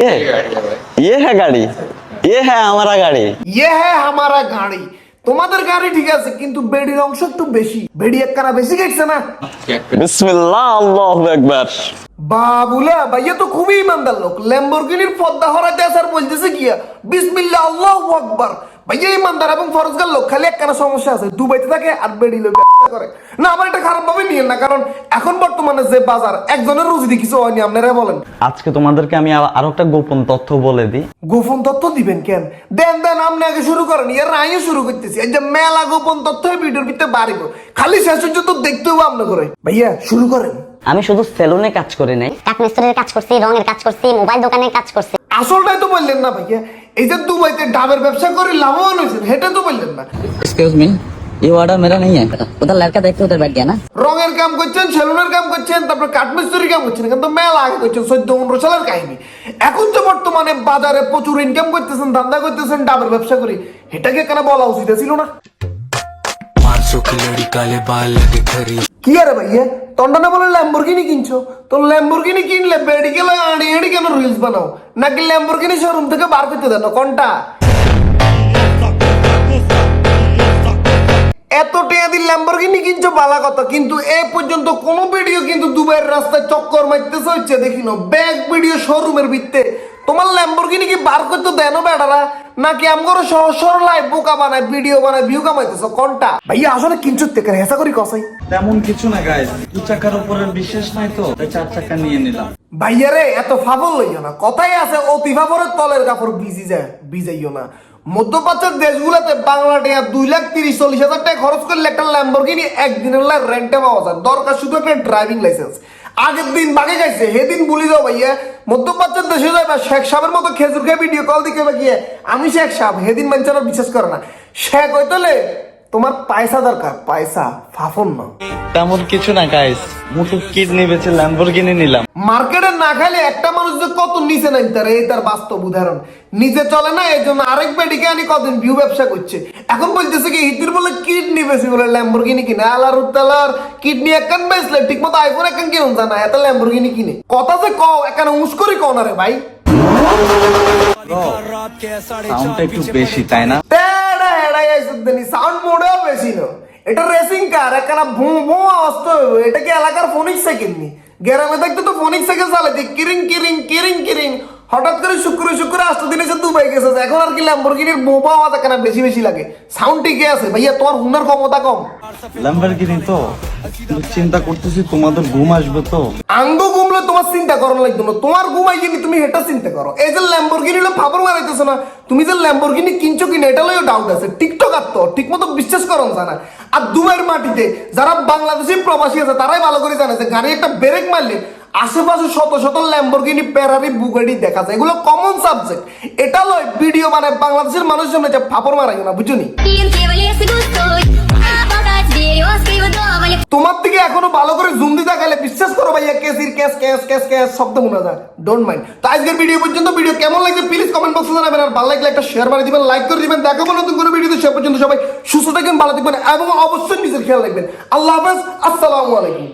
ये ये है गाड़ी ये है हमारा गाड़ी ইয়ে হ্যাঁ আমারা গাড়ি তোমাদের গাড়ি ঠিক আছে কিন্তু বেডির অংশ একটু বেশি বেডি একখানা বেশি গেছে না বিসমিল্লাহ আল্লাহু আকবার বাবুলা ভাইয়া তো খুবই ইমানদার লোক ল্যাম্বরগিনির পদ্মা হরাতে আসার বলতেছে গিয়া বিসমিল্লাহ আল্লাহু আকবার ভাইয়া ইমানদার এবং ফরজগার লোক খালি একখানা সমস্যা আছে। দুবাইতে থাকে আর বেডি লোক করে। না আমার এটা খারাপ ভাবে নিয়েন না কারণ এখন বর্তমানে যে বাজার একজনের রুজি কিছু হয়নি আপনারা বলেন। আজকে তোমাদেরকে আমি আরও একটা গোপন তথ্য বলে দিই। গোপন তথ্য দিবেন কেন? দেন দেন আপনি আগে শুরু করেন এর আমিও শুরু করতেছি। এই যে মেলা গোপন তথ্য ভিডিওর ভিতরে বাড়িব। খালি শেষ পর্যন্ত দেখতে হবে আপনি করে ভাইয়া শুরু করেন। আমি শুধু সেলুনে কাজ করি নাই। কাঠমিস্ত্রির কাজ করছি রঙের কাজ করছি মোবাইল দোকানে কাজ করছি। আসলটাই তো বললেন না ভাইয়া। এই যে দুবাইতে ডাবের ব্যবসা করে লাভবান হয়েছেন সেটা তো বললেন না एक्सक्यूज मी ये ऑर्डर मेरा नहीं है उधर लड़का देख के उधर बैठ गया ना রঙের কাম করছেন সেলুনের কাম করছেন তারপর কাঠমিস্ত্রির কাম করছেন কিন্তু মেলা আগে করছেন চোদ্দ পনেরো সালের কাহিনী এখন তো বর্তমানে বাজারে প্রচুর ইনকাম করতেছেন ধান্দা করতেছেন ডাবের ব্যবসা করি এটাকে কেন বলা উচিত ছিল না কালে বাল লাগে কি আরে ভাইয়া? বলে ল্যাম্বরগিনি কিনছো? তো ল্যাম্বরগিনি কিনলে বেডিকে এডি কেন রিলস বানাও? নাকি ল্যাম্বরগিনি শোরুম থেকে বার করতে দেন? কোনটা? এত টিয়া ল্যাম্বরগিনি কিনছো বালা কথা, কিন্তু এ পর্যন্ত কোনো ভিডিও কিন্তু দুবাইয়ের রাস্তায় চক্কর মারতেছে হচ্ছে, দেখিনো। ব্যাগ ভিডিও শোরুমের ভিত্তে তোমার ল্যাম্বরগিনি কি বার করতে দেন বেটারা? নাকি আমগরো সহজ সরল লাইভ বোকা বানায় ভিডিও বানায় ভিউ কামাইতেছো? কোনটা? ভাইয়া আসলে কিনছো থেকে হেসা করি কসাই। তেমন কিছু না গাইস দু চাকার উপরে বিশেষ নাই তো তাই চার চাকা নিয়ে নিলাম। ভাইয়ারে এত ফাফল লইও না। কথাই আছে অতি ফাফরের তলের কাপড় ভিজি যায় ভিজাইও না। মধ্যপ্রাচ্যের দেশগুলোতে বাংলা টাকা দুই লাখ তিরিশ চল্লিশ হাজার টাকা খরচ করলে একটা ল্যাম্বরগিনি একদিনের লাই রেন্টে পাওয়া যায়। দরকার শুধু একটা ড্রাইভিং লাইসেন্স আগের দিন বাগে গেছে হেদিন বলি যাও ভাইয়া। মধ্যপ্রাচ্যের দেশে যাবে শেখ সাহেবের মতো খেজুর খেয়ে ভিডিও কল দিকে গিয়ে, আমি শেখ সাহেব হেদিন মানুষেরা বিশ্বাস করে না। শেখ হইতলে তোমার পয়সা দরকার পয়সা ফাফন না তেমন কিছু না গাইস মুটু কিডনি বেচে ল্যাম্বরগিনি নিলাম। মার্কেটে না খাইলে একটা মানুষ যে কত নিচে নাই তার এই তার বাস্তব উদাহরণ। নিজে চলে না এই জন্য আরেক বেডিকে আনি কদিন ভিউ ব্যবসা করছে। এখন বলতেছে কি হিতির বলে কিডনি বেশি বলে ল্যাম্বরগিনি কিনে। আলার উত্তালার কিডনি একখান বেচলে ঠিক মতো আইফোন একখান কিনুন জানা এত ল্যাম্বরগিনি কিনে। কথা যে কও একখান উস্করি কও না রে ভাই? সাউন্ডটা একটু বেশি তাই না? সাউন্ড মোডেও বেশি না। এটা রেসিং কার একখানা ভুঁ ভু আওয়াজ তো এটা কি এলাকার ফোনিক সাইকেল নি গ্রামে দেখতে তো ফোনিক সাইকেল চালাইছে কিরিং কিরিং কিরিং কিরিং। হঠাৎ করে শুক্র শুক্র আসতে দিন এসে দুবাই গেছে এখন আর কি ল্যাম্বরগিনির বোবা আওয়াজ একখানা বেশি বেশি লাগে? সাউন্ড ঠিকই আছে ভাইয়া তোমার হুনার ক্ষমতা কম। ল্যাম্বরগিনি তো চিন্তা করতেছি তোমাদের ঘুম আসবে তো। আঙ্গ ঘুমলে তোমার চিন্তা করার লাগতো না। তোমার গিনি তুমি এটা চিন্তা করো। এই যে ল্যাম্বরগিনি মারাইতেছো না তুমি যে ল্যাম্বরগিনি কিনছো কিনা এটা লইও ডাউট আছে। টিকটক আর তো ঠিক মতো বিশ্বাস করো জানা। আর দুবাইয়ের মাটিতে যারা বাংলাদেশি প্রবাসী আছে তারাই ভালো করে জানে যে গাড়ি একটা ব্রেক মারলে আশেপাশে শত শত ল্যাম্বরগিনি পেরারি বুগাডি দেখা যায়। এগুলো কমন সাবজেক্ট এটা লয় ভিডিও মানে বাংলাদেশের মানুষের সামনে যে ফাপড় মারাই না বুঝুনি তোমার থেকে এখনও ভালো করে জুম দিতে গেলে বিশ্বাস করো ভাইয়া কেসির কেস কেস কেস কেস, শব্দ মনে যায় ডোন্ট মাইন্ড তো আজকের ভিডিও পর্যন্ত ভিডিও কেমন লাগছে প্লিজ কমেন্ট বক্সে জানাবেন আর ভালো লাগলে একটা শেয়ার বানিয়ে দিবেন লাইক করে দিবেন। দেখাবো নতুন কোনো ভিডিওতে সে পর্যন্ত সবাই সুস্থ থাকবেন ভালো থাকবেন এবং অবশ্যই নিজের খেয়াল রাখবেন। আল্লাহ হাফেজ, আসসালামু আলাইকুম।